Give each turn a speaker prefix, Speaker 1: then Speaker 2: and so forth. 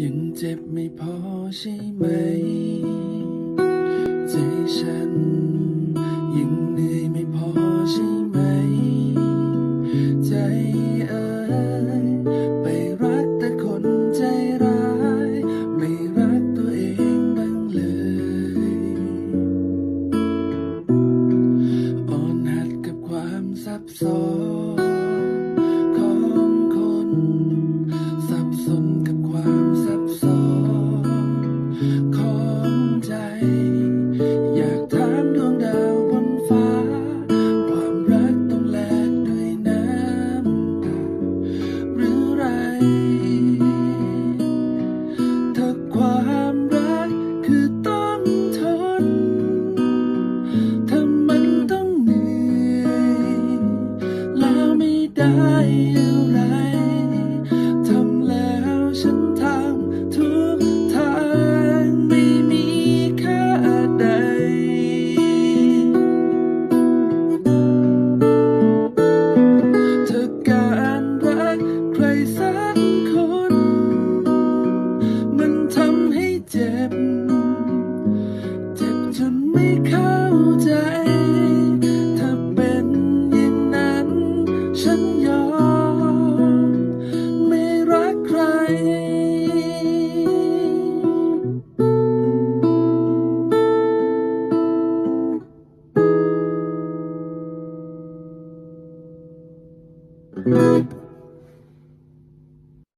Speaker 1: ยังเจ็บไม่พอใช่ไหม ใจฉัน ยังเหนื่อยไม่พอใช่ไหม ใจเอ่ยไปรักแต่คนใจร้าย ไม่รักตัวเองบ้างเลย อ่อนหัดกับความซับซ้อน ได้อะไร Thank you.